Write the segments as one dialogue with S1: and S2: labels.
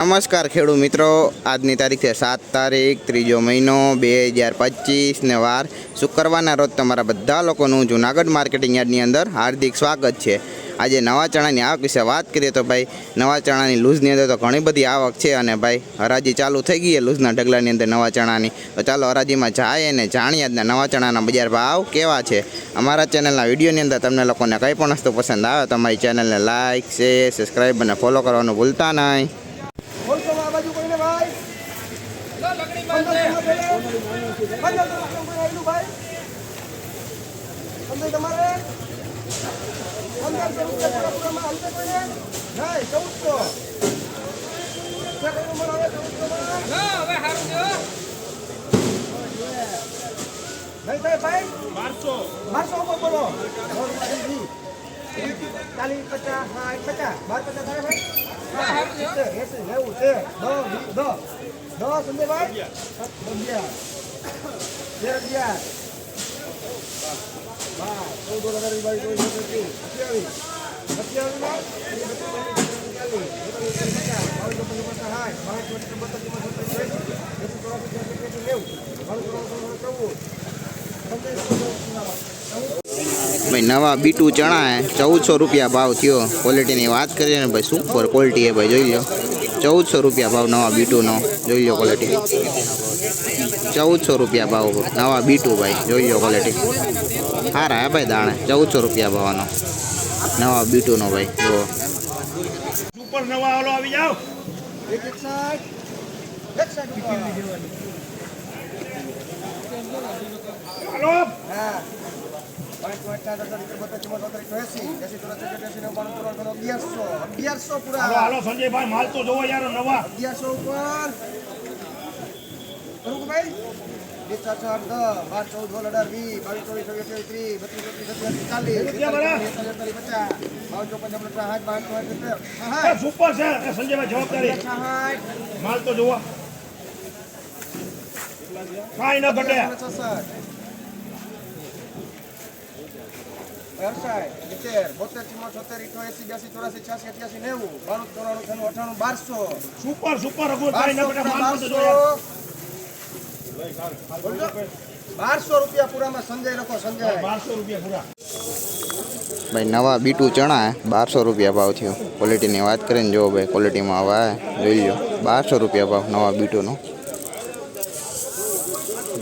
S1: નમસ્કાર ખેડૂત મિત્રો. આજની તારીખ છે સાત તારીખ, ત્રીજો મહિનો બે હજાર પચીસને વાર. શુક્રવારના રોજ તમારા બધા લોકોનું જુનાગઢ માર્કેટિંગ યાર્ડની અંદર હાર્દિક સ્વાગત છે. આજે નવા ચણાની આવક વિશે વાત કરીએ તો ભાઈ, નવા ચણાની લૂઝની અંદર તો ઘણી બધી આવક છે અને ભાઈ, હરાજી ચાલુ થઈ ગઈ છે લૂઝના ઢગલાની અંદર નવા ચણાની. તો ચાલો હરાજીમાં જાય અને જાણીએ આજના નવા ચણાના બજાર ભાવ કેવા છે. અમારા ચેનલના વિડીયોની અંદર તમને લોકોને કંઈ પણ વસ્તુ પસંદ આવે તો અમારી ચેનલને લાઇક શેર, સબસ્ક્રાઈબ અને ફોલો કરવાનું ભૂલતા નહીં
S2: બોલતો આ બાજુ કોઈને ભાઈ પંદર તમારે પંદર તમારે આવેલું ભાઈ પંદર તમારે? પંદર રૂપિયા પૂરામાં હાલતે કોઈને? નહીં ચૌદસો. કોઈનો મળે ચૌદસોમાં? નહીં થાય ભાઈ? બારસો. ઉપર બોલો. ચાલીસ પચાસ સાઠ પચાસ. બાર પચાસ થાય ભાઈ? એંસી, નેવું, તેર, દસ, દસ. દસ, સંજયભાઈ? અગિયાર. અગિયાર.
S1: ભાઈ નવા બીટુ ચણા હે ચૌદસો રૂપિયા ભાવ થયો ક્વોલિટીની વાત કરીએ ને ભાઈ સુપર ક્વોલિટી હે ભાઈ જોઈ લો ચૌદસો રૂપિયા ભાવ નવા બીટુનો. જોઈ લો ક્વોલિટી ચૌદસો રૂપિયા ભાવ નવા બીટુ ભાઈ. જોઈ લો ક્વોલિટી સારા હે ભાઈ દાણે. ચૌદસો રૂપિયા ભાવનો. નવા બીટુનો ભાઈ. જુઓ.
S3: આવી
S2: હા. પાંચ, બત્રીસ, બત્રીસ, એંસી, એંસી, ચોરાસી, એંસી, અગિયારસો. અગિયારસો પૂરા.
S3: હાલો સંજયભાઈ માલ તો જોવો યાર નવા.
S2: અગિયારસો ઉપર. કરું ભાઈ? બે, ચાર, ચાર, દસ, બાર, ચૌદ, સોળ, અઢાર, વીસ, બાવીસ, ચોવીસ, છવ્વીસ, સત્યાવીસ, ત્રીસ, બત્રીસ, ચોત્રીસ, ચાલીસ, પચાસ, બાવન, ચોપન, છપ્પન, સાઠ,
S3: એ
S2: સાઠ,
S3: સુપર છે. સંજયભાઈ જવાબદારી
S2: સાઠ,
S3: માલ તો જોવા. કાંઈ ન ઘટે.
S2: છસઠ. અડસઠ, સિત્તેર, બોતેર, ચુમ્મોતેર, છોતેર, ઇઠ્ઠોતેર, બ્યાસી, ચોરાસી, છ્યાસી, અઠ્યાસી, નેવું, બાણું, ચોરાણું, છન્નું, અઠ્ઠાણું, બારસો.
S3: સુપર સુપર અગુર કાંઈ ન ઘટે માલ તો જોવો યાર.
S2: બારસો રૂપિયા પૂરામાં સંજય લખો સંજય
S3: બારસો રૂપિયા પૂરા
S1: ભાઈ નવા બીટુ ચણા હે બારસો રૂપિયા ભાવ થયો ક્વોલિટીની વાત કરીએ ને જુઓ ભાઈ ક્વોલિટીમાં હવે જોઈ લો બારસો રૂપિયા ભાવ નવા બીટુનો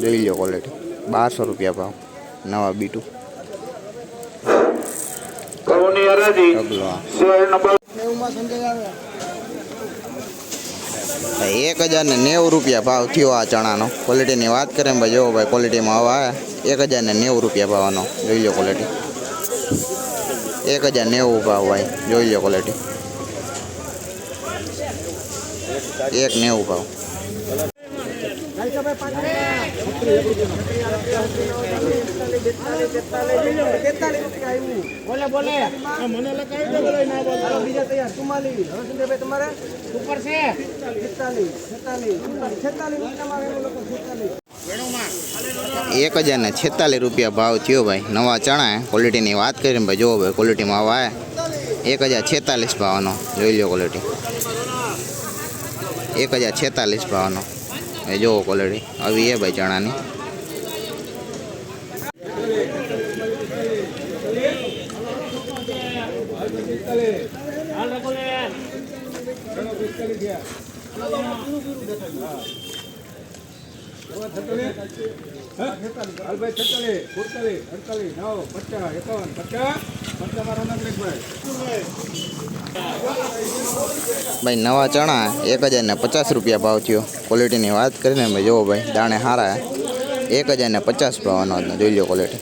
S1: જોઈ લો ક્વોલિટી બારસો રૂપિયા ભાવ નવા બીટુ
S4: કરોની હરાજી
S1: અગલો આ.
S4: શેર નંબર
S2: નેવુંમાં સંજય આવે
S1: ભાઈ એક હજાર ને નેવું રૂપિયા ભાવ થયો આ ચણાનો ક્વોલિટીની વાત કરીએ ને ભાઈ જુઓ ભાઈ ક્વોલિટીમાં હવે આવે એક હજાર ને નેવું રૂપિયા ભાવનો જોઈ લો ક્વોલિટી એક હજાર નેવું ભાવ ભાઈ જોઈ લો ક્વોલિટી એક નેવું ભાવ
S2: તેતાલીસ રૂપિયા આવ્યું બોલે બોલે
S3: મને લગાવી દે બોલે ના બોલે
S2: હાલો બીજા તૈયાર ચુમ્માલીસ હવે સંજયભાઈ તમારે ઉપર છે પિસ્તાલીસ છેતાલીસ સુડતાલીસ છેતાલીસ રૂપિયામાં આવેલું લોકો છેતાલીસ
S1: એક હજાર ને છેતાલીસ રૂપિયા ભાવ થયો ભાઈ નવા ચણા હે. ક્વોલિટીની વાત કરીને ભાઈ જુઓ ભાઈ ક્વોલિટીમાં હવે આવે એક હજાર છેતાલીસ ભાવનો જોઈ લો ક્વોલિટી એક હજાર છેતાલીસ ભાવનો એ જુઓ ક્વોલિટી આવી એ ભાઈ ચણાની
S5: હાલભાઈ છેતાલીસ સુડતાલીસ અડતાલીસ નવ પચાસ એકાવન પચાસ પચાસ મારો નગરેશભાઈ
S1: ભાઈ નવા ચણા એક હજાર ને પચાસ રૂપિયા ભાવ થયો ક્વોલિટીની વાત કરીને ભાઈ જુઓ ભાઈ દાણે સારા હે. એક હજાર ને પચાસ ભાવનો આજનો જોઈ લો ક્વોલિટી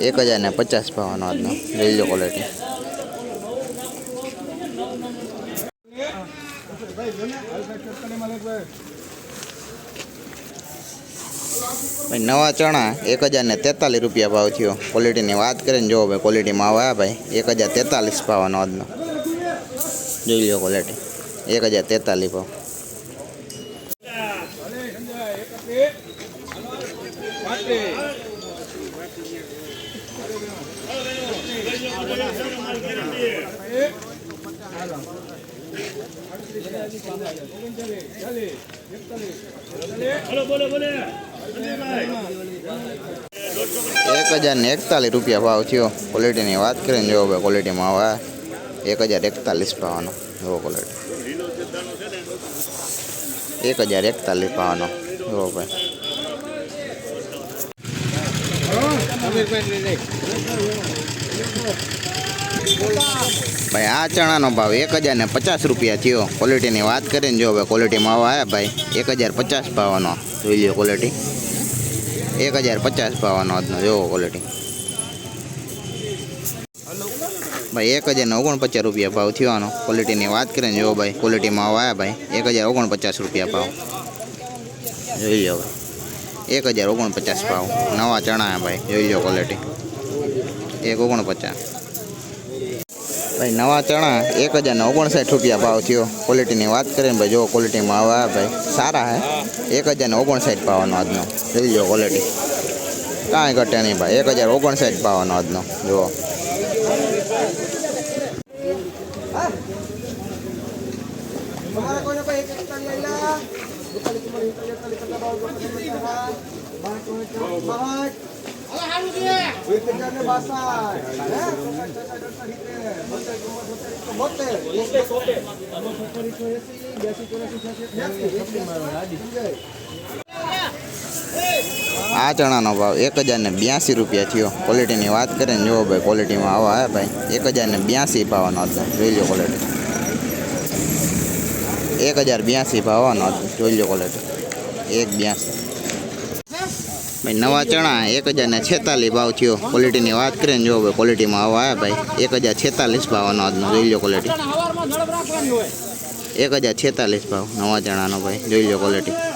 S1: એક હજાર ને પચાસ ભાવનો આજનો જોઈ લો ક્વોલિટી
S5: હાલભાઈ છેતાલીસ માલિકભાઈ
S1: ભાઈ નવા ચણા એક હજાર ને તેતાલીસ રૂપિયા ભાવ થયો ક્વોલિટીની વાત કરીને જુઓ ભાઈ ક્વોલિટીમાં આવ્યા ભાઈ એક હજાર તેતાલીસ ભાવનો આજનો જોઈ લો ક્વોલિટી એક હજાર તેતાલીસ ભાવ. એક હજાર ને એકતાલીસ રૂપિયા ભાવ થયો. ક્વોલિટીની વાત કરીને જો હવે ક્વોલિટીમાં આવે એક હજાર એકતાલીસ પાવાનો એવો ક્વોલિટી એક હજાર એકતાલીસ પાવાનો એવો ભાઈ. ભાઈ, આ ચણાનો ભાવ એક હજાર ને પચાસ રૂપિયા થયો. ક્વોલિટીની વાત કરીને જો ભાઈ ક્વોલિટીમાં આવા આવ્યા ભાઈ. એક હજાર પચાસ પાવાનો જોઈ લો ક્વોલિટી એક હજાર પચાસ પાવાનો આજનો જોવો ક્વોલિટી ભાઈ એક હજાર ને ઓગણપચાસ રૂપિયા ભાવ થયો આનો ક્વોલિટીની વાત કરીને જો ભાઈ ક્વોલિટીમાં આવ્યા ભાઈ એક હજાર ઓગણપચાસ રૂપિયા ભાવ જોઈ લો ભાઈ એક હજાર ઓગણપચાસ ભાવ નવા ચણા ભાઈ જોઈ લો ક્વોલિટી એક ઓગણપચાસ ભાઈ નવા ચણા એક હજાર ને ઓગણસાઠ રૂપિયા ભાવ થયો ક્વોલિટીની વાત કરીને ભાઈ જો ક્વોલિટીમાં આવ્યા ભાઈ સારા હે એક હજાર ને ઓગણસાઠ ભાવનો આજનો જોઈ લો ક્વોલિટી કાંઈ ઘટે નહીં ભાઈ એક હજાર ઓગણસાઠ ભાવનો આજનો જુઓ આ ચણાનો ભાવ એક હજાર ને બ્યાસી રૂપિયા થયો. ક્વોલિટીની વાત કરીએ ને જુઓ ભાઈ ક્વોલિટીમાં આવા ભાઈ. એક હજાર ને બ્યાસી ભાવનો હતો, જોઈ લો ક્વોલિટી એક હજાર બ્યાસી ભાવનો હતો, જોઈ લો ક્વોલિટી એક બ્યાસી. ભાઈ નવા ચણા એક હજાર ને છેતાલીસ ભાવ થયો. ક્વોલિટીની વાત કરીએ ને જુઓ ભાઈ ક્વોલિટીમાં આવા આવ્યા ભાઈ. એક હજાર છેતાલીસ ભાવનો હતો જોઈ લો ક્વોલિટી એક હજાર છેતાલીસ ભાવ નવા ચણાનો ભાઈ જોઈ લો ક્વોલિટી